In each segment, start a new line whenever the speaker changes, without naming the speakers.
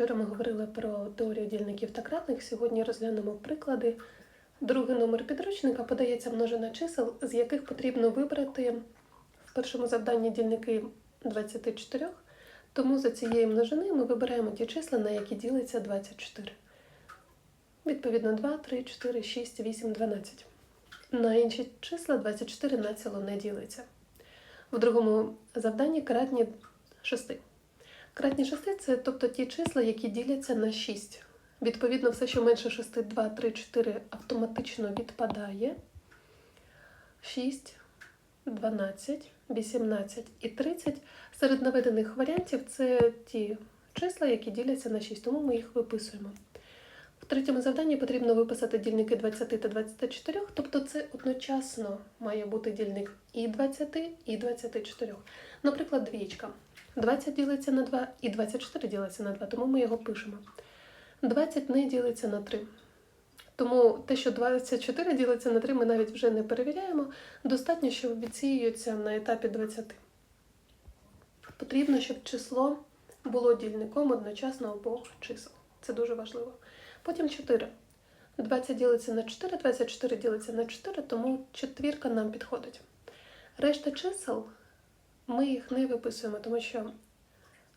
Вчора ми говорили про теорію дільників та кратних. Сьогодні розглянемо приклади. Другий номер підручника подається множина чисел, з яких потрібно вибрати в першому завданні дільники 24. Тому за цією множиною ми вибираємо ті числа, на які ділиться 24. Відповідно, 2, 3, 4, 6, 8, 12. На інші числа 24 націло не ділиться. В другому завданні кратні 6. Кратні 6 це тобто ті числа, які діляться на 6. Відповідно, все, що менше 6, 2, 3, 4 автоматично відпадає. 6, 12, 18 і 30. Серед наведених варіантів це ті числа, які діляться на 6, тому ми їх виписуємо. В третьому завданні потрібно виписати дільники 20 та 24, тобто це одночасно має бути дільник і 20, і 24. Наприклад, двічка. 20 ділиться на 2 і 24 ділиться на 2, тому ми його пишемо. 20 не ділиться на 3. Тому те, що 24 ділиться на 3, ми навіть вже не перевіряємо. Достатньо, що відсіюється на етапі 20. Потрібно, щоб число було дільником одночасно обох чисел. Це дуже важливо. Потім 4. 20 ділиться на 4, 24 ділиться на 4, тому четвірка нам підходить. Решта чисел ми їх не виписуємо, тому що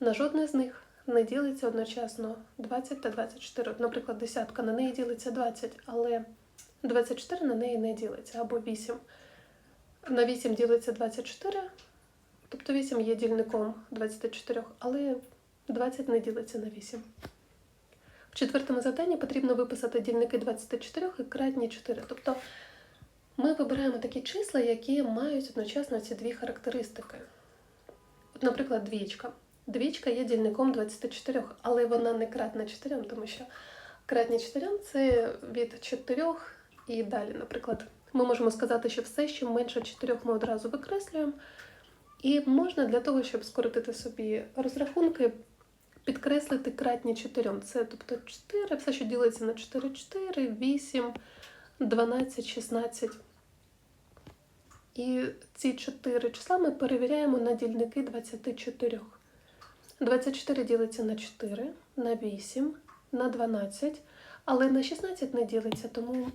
на жодне з них не ділиться одночасно 20 та 24. Наприклад, десятка на неї ділиться 20, але 24 на неї не ділиться, або 8. На 8 ділиться 24, тобто 8 є дільником 24, але 20 не ділиться на 8. В четвертому завданні потрібно виписати дільники 24 і кратні 4. Тобто ми вибираємо такі числа, які мають одночасно ці дві характеристики. Наприклад, двічка. Двічка є дільником 24, але вона не кратна 4, тому що кратні 4 це від 4 і далі. Наприклад, ми можемо сказати, що все, що менше 4 ми одразу викреслюємо. І можна для того, щоб скоротити собі розрахунки, підкреслити кратні 4. Це тобто 4, все, що ділиться на 4, 4, 8, 12, 16. І ці 4 числа ми перевіряємо на дільники 24. 24 ділиться на 4, на 8, на 12, але на 16 не ділиться, тому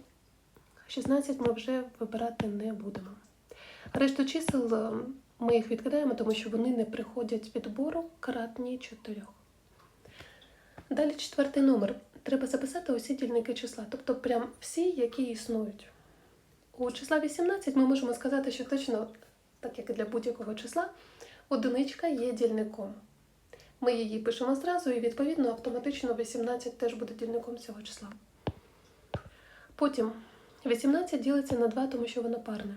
16 ми вже вибирати не будемо. Решту чисел е, ми їх відкидаємо, тому що вони не приходять відбору кратні 4. Далі четвертий номер. Треба записати усі дільники числа, тобто прям всі, які існують. У числа 18 ми можемо сказати, що точно, так як і для будь-якого числа, одиничка є дільником. Ми її пишемо зразу, і відповідно автоматично 18 теж буде дільником цього числа. Потім 18 ділиться на 2, тому що воно парне.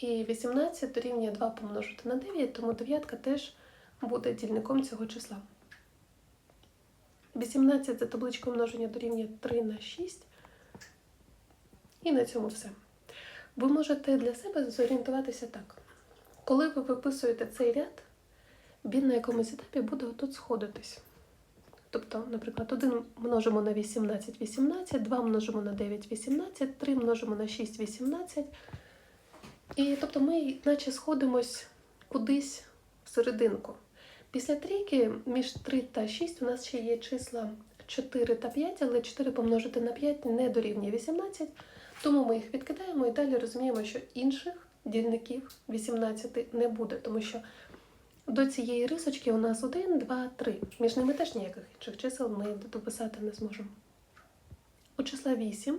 І 18 дорівнює 2 помножити на 9, тому дев'ятка теж буде дільником цього числа. 18 за табличкою множення дорівнює 3 на 6. І на цьому все. Ви можете для себе зорієнтуватися так. Коли ви виписуєте цей ряд, він на якомусь етапі буде отут сходитись. Тобто, наприклад, 1 множимо на 18, 18, 2 множимо на 9, 18, 3 множимо на 6, 18. І тобто ми наче сходимось кудись в серединку. Після трійки між 3 та 6 у нас ще є числа 4 та 5, але 4 помножити на 5 не дорівнює 18, тому ми їх відкидаємо і далі розуміємо, що інших дільників 18 не буде, тому що до цієї рисочки у нас 1, 2, 3. Між ними теж ніяких інших чисел ми дописати не зможемо. У числа 8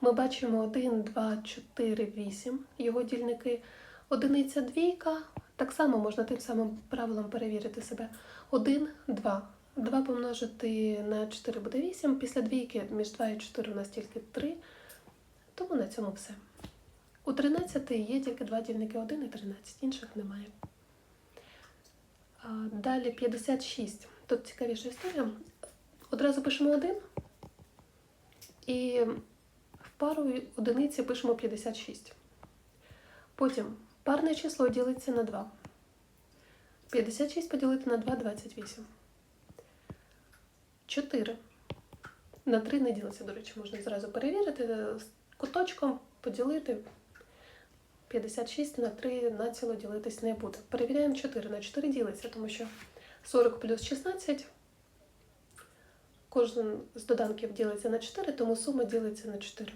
ми бачимо 1, 2, 4, 8, його дільники. Одиниця двійка. Так само можна тим самим правилом перевірити себе. 1, 2. 2 помножити на 4 буде 8. Після двійки між 2 і 4 у нас тільки 3. Тому на цьому все. У 13 є тільки два дільники 1 і 13, інших немає. Далі 56. Тут цікавіша історія. Одразу пишемо 1 і в пару одиниці пишемо 56. Потім парне число ділиться на 2. 56 поділити на 2 28. 4. На 3 не ділиться, до речі, можна зразу перевірити. Куточком поділити 56 на 3 націло ділитись не буде. Перевіряємо 4 на 4 ділиться, тому що 40 плюс 16 кожен з доданків ділиться на 4, тому сума ділиться на 4.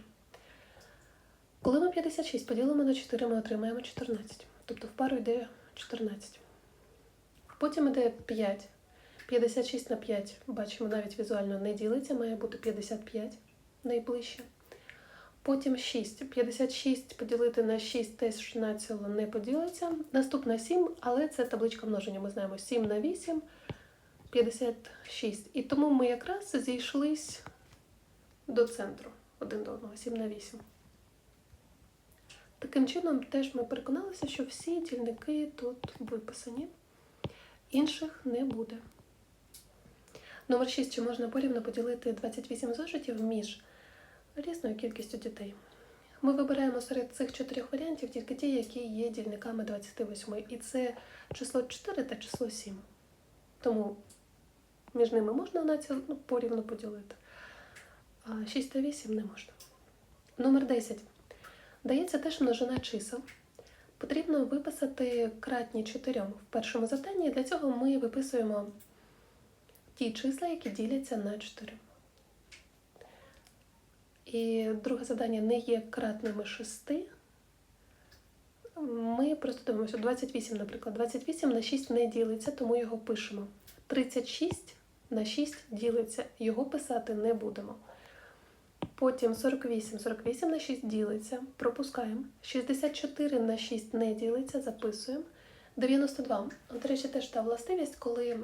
Коли ми 56 поділимо на 4, ми отримаємо 14. Тобто в пару йде 14. Потім йде 5. 56 на 5, бачимо, навіть візуально не ділиться, має бути 55 найближче. Потім 6. 56 поділити на 6 теж націло не поділиться. Наступна 7, але це табличка множення. Ми знаємо 7 на 8, 56. І тому ми якраз зійшлись до центру один до одного, 7 на 8. Таким чином, теж ми переконалися, що всі дільники тут виписані, інших не буде. Номер 6. Чи можна порівно поділити 28 зошитів між різною кількістю дітей? Ми вибираємо серед цих чотирьох варіантів тільки ті, які є дільниками 28. І це число 4 та число 7. Тому між ними можна на ці ну, порівну поділити. А 6 та 8 не можна. Номер 10. Дається теж множина чисел. Потрібно виписати кратні 4 в першому завданні. Для цього ми виписуємо ті числа, які діляться на 4. І друге завдання не є кратними 6. Ми просто дивимося 28, наприклад. 28 на 6 не ділиться, тому його пишемо. 36 на 6 ділиться, його писати не будемо. Потім 48, 48 на 6 ділиться, пропускаємо. 64 на 6 не ділиться, записуємо. 92. До речі, теж та властивість, коли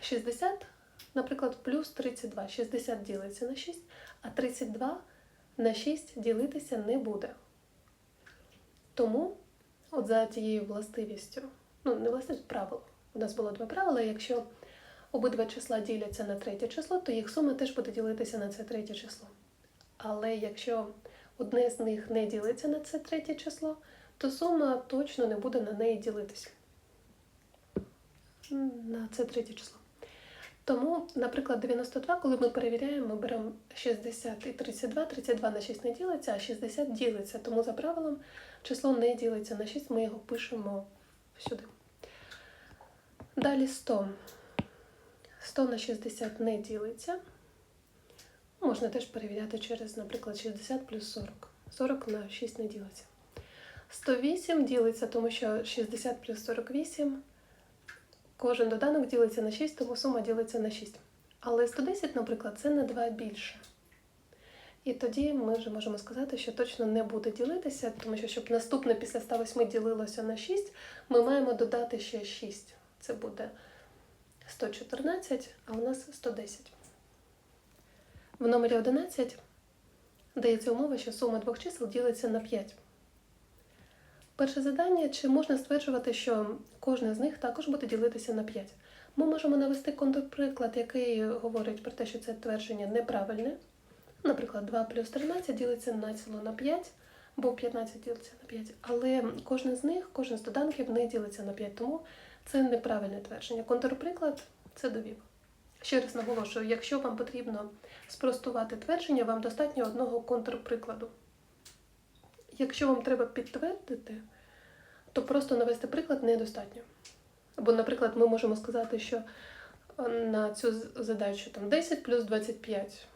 60, наприклад, плюс 32. 60 ділиться на 6, а 32 на 6 ділитися не буде. Тому, от за тією властивістю, ну, не властивість, правило. У нас було два правила. Якщо обидва числа діляться на третє число, то їх сума теж буде ділитися на це третє число. Але якщо одне з них не ділиться на це третє число, то сума точно не буде на неї ділитися. На це третє число. Тому, наприклад, 92, коли ми перевіряємо, ми беремо 60 і 32, 32 на 6 не ділиться, а 60 ділиться. Тому за правилом число не ділиться на 6, ми його пишемо сюди. Далі 100. 100 на 60 не ділиться. Можна теж перевіряти через, наприклад, 60 плюс 40. 40 на 6 не ділиться. 108 ділиться, тому що 60 плюс 48. Кожен доданок ділиться на 6, тому сума ділиться на 6. Але 110, наприклад, це на 2 більше. І тоді ми вже можемо сказати, що точно не буде ділитися, тому що щоб наступне після 108 ділилося на 6, ми маємо додати ще 6. Це буде 114, а у нас 110. В номері 11 дається умова, що сума двох чисел ділиться на 5. Перше завдання, чи можна стверджувати, що кожне з них також буде ділитися на 5? Ми можемо навести контрприклад, який говорить про те, що це твердження неправильне. Наприклад, 2 плюс 13 ділиться націло на 5, бо 15 ділиться на 5. Але кожен з них, кожен з доданків не ділиться на 5, тому це неправильне твердження. Контрприклад це довів. Ще раз наголошую, якщо вам потрібно спростувати твердження, вам достатньо одного контрприкладу. Якщо вам треба підтвердити, то просто навести приклад недостатньо. Бо, наприклад, ми можемо сказати, що на цю задачу там 10 плюс 25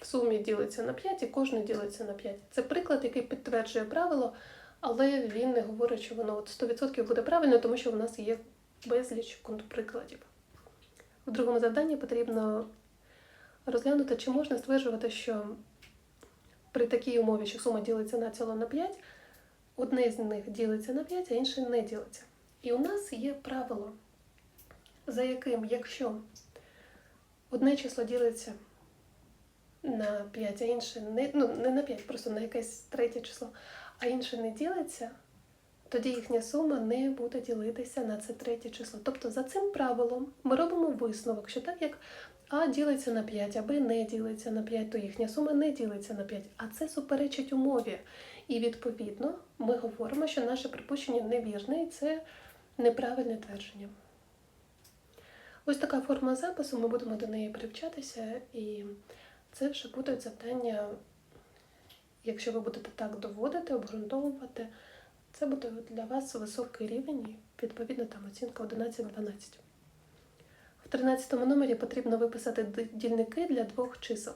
в сумі ділиться на 5 і кожне ділиться на 5. Це приклад, який підтверджує правило, але він не говорить, що воно от 100% буде правильно, тому що в нас є безліч контрприкладів. В другому завданні потрібно розглянути, чи можна стверджувати, що при такій умові, що сума ділиться на ціло на 5, одне з них ділиться на 5, а інше не ділиться. І у нас є правило, за яким, якщо одне число ділиться на 5, а інше не, ну, не на 5, просто на якесь третє число, а інше не ділиться, тоді їхня сума не буде ділитися на це третє число. Тобто за цим правилом ми робимо висновок, що так як А ділиться на 5, а Б не ділиться на 5, то їхня сума не ділиться на 5. А це суперечить умові. І відповідно ми говоримо, що наше припущення невірне і це неправильне твердження. Ось така форма запису, ми будемо до неї привчатися, і це вже будуть завдання, якщо ви будете так доводити, обґрунтовувати, це буде для вас високий рівень відповідно там оцінка 11-12. В 13 номері потрібно виписати дільники для двох чисел.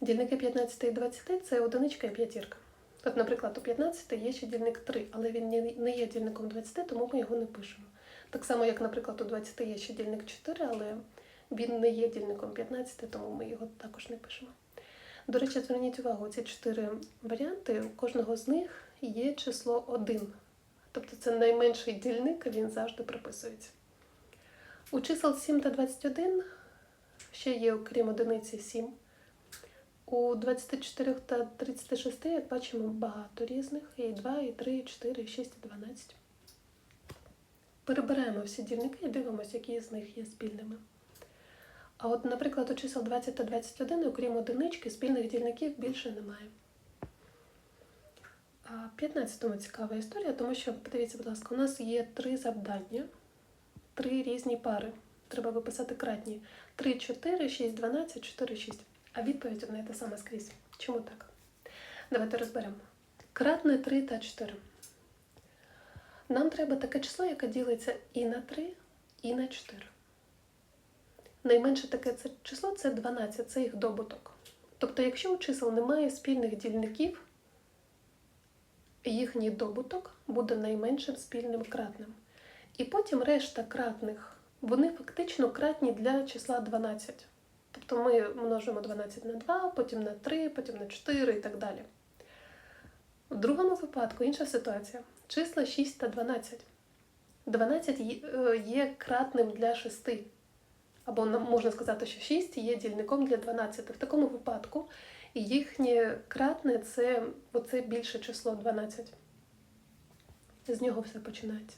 Дільники 15 і 20 це одиничка і п'ятірка. От, наприклад, у 15 є ще дільник 3, але він не- є дільником 20, тому ми його не пишемо. Так само, як, наприклад, у 20 є ще дільник 4, але він не є дільником 15, тому ми його також не пишемо. До речі, зверніть увагу, ці чотири варіанти, у кожного з них є число 1. Тобто це найменший дільник, він завжди приписується. У чисел 7 та 21 ще є, окрім одиниці, 7. У 24 та 36, як бачимо, багато різних. І 2, і 3, і 4, і 6, і 12. Перебираємо всі дільники і дивимося, які з них є спільними. А от, наприклад, у чисел 20 та 21, окрім одинички, спільних дільників більше немає. А 15-му цікава історія, тому що, подивіться, будь ласка, у нас є три завдання, три різні пари. Треба виписати кратні. 3, 4, 6, 12, 4, 6. А відповідь одна і та сама скрізь. Чому так? Давайте розберемо. Кратне 3 та 4. Нам треба таке число, яке ділиться і на 3, і на 4. Найменше таке це число це 12, це їх добуток. Тобто, якщо у чисел немає спільних дільників, їхній добуток буде найменшим спільним кратним. І потім решта кратних, вони фактично кратні для числа 12. Тобто ми множимо 12 на 2, потім на 3, потім на 4 і так далі. В другому випадку інша ситуація. Числа 6 та 12. 12 є- е, кратним для 6. Або можна сказати, що 6 є дільником для 12. В такому випадку їхнє кратне це оце більше число 12. З нього все починається.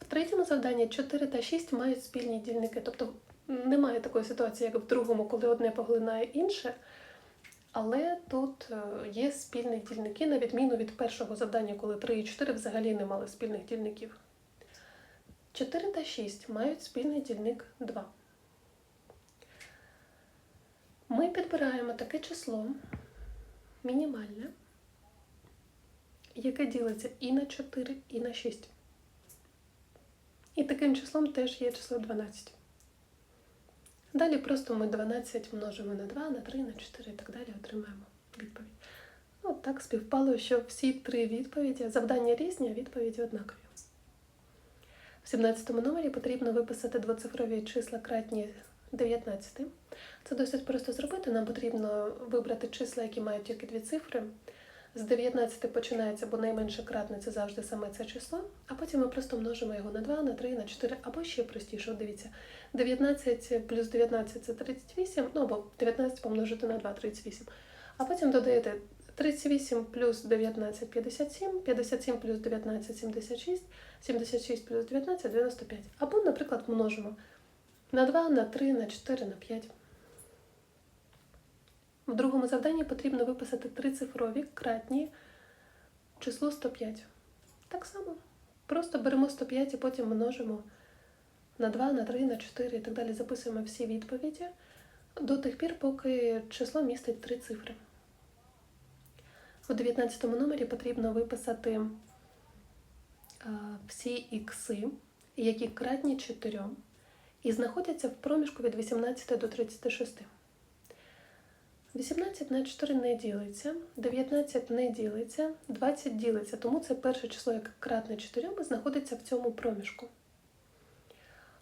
В третьому завданні 4 та 6 мають спільні дільники. Тобто немає такої ситуації, як в другому, коли одне поглинає інше. Але тут е, є спільні дільники, на відміну від першого завдання, коли 3 і 4 взагалі не мали спільних дільників. 4 та 6 мають спільний дільник 2. Ми підбираємо таке число мінімальне, яке ділиться і на 4, і на 6. І таким числом теж є число 12. Далі просто ми 12 множимо на 2, на 3, на 4 і так далі отримаємо відповідь. Ну, так співпало, що всі три відповіді, завдання різні, а відповіді однакові. В 17 номері потрібно виписати двоцифрові числа кратні 19. Це досить просто зробити. Нам потрібно вибрати числа, які мають тільки дві цифри. З 19 починається, бо найменше кратне це завжди саме це число, а потім ми просто множимо його на 2, на 3, на 4, або ще простіше. От Дивіться, 19 плюс 19 це 38, ну або 19 помножити на 2, 38. А потім додаєте 38 плюс 19 57, 57 плюс 19 76, 76 плюс 19 95. Або, наприклад, множимо на 2, на 3, на 4, на 5. В другому завданні потрібно виписати трицифрові кратні число 105. Так само. Просто беремо 105 і потім множимо на 2, на 3, на 4 і так далі. Записуємо всі відповіді до тих пір, поки число містить три цифри. У 19 номері потрібно виписати всі ікси, які кратні 4 і знаходяться в проміжку від 18 до 36. 18 на 4 не ділиться, 19 не ділиться, 20 ділиться, тому це перше число, яке кратне 4, знаходиться в цьому проміжку.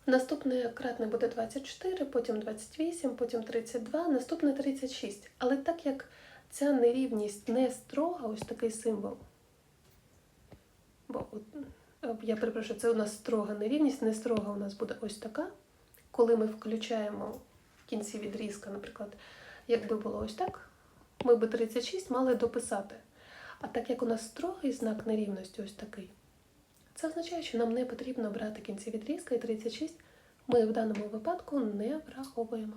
Наступне кратне буде 24, потім 28, потім 32, наступне 36. Але так як ця нерівність не строга, ось такий символ. Бо от, е, я перепрошую, це у нас строга нерівність, не строга у нас буде ось така. Коли ми включаємо в кінці відрізка, наприклад, якби було ось так, ми би 36 мали дописати. А так як у нас строгий знак нерівності, ось такий, це означає, що нам не потрібно брати кінці відрізка і 36 ми в даному випадку не враховуємо.